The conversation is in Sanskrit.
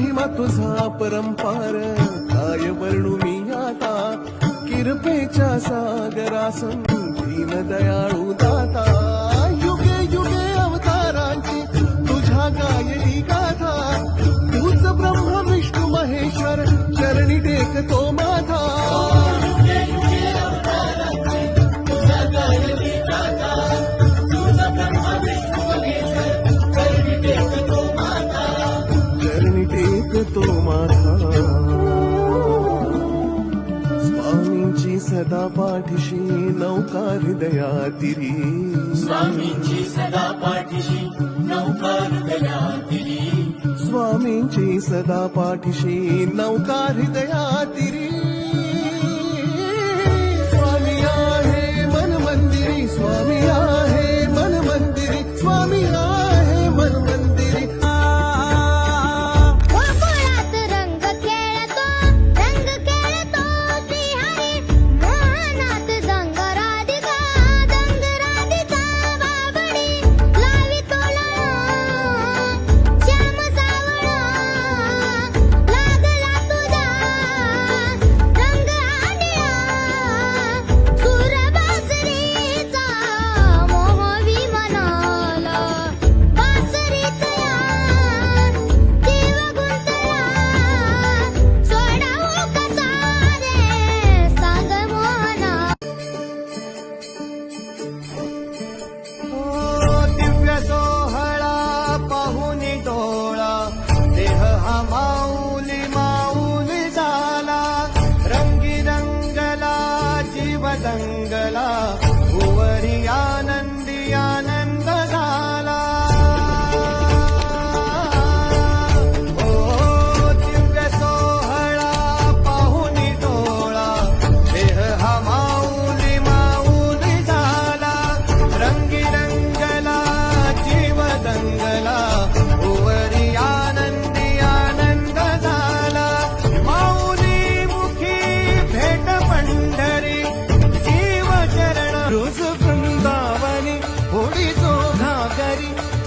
महिमा तुझा परंपार काय वर्णू मी आता? किरपेच्या सागरा दीन दयाळू दाता. युगे युगे अवतारांची तुझ्या गायली गाथा. तूच ब्रह्म विष्णू महेश्वर शरणी टेखतो माथा. स्वामीची सदा पाठी नौकार दयातिरि स्वामीची सदा पाठी नौकार दया स्वामीची सदा पाठी नौकार दयातिरि தங்களா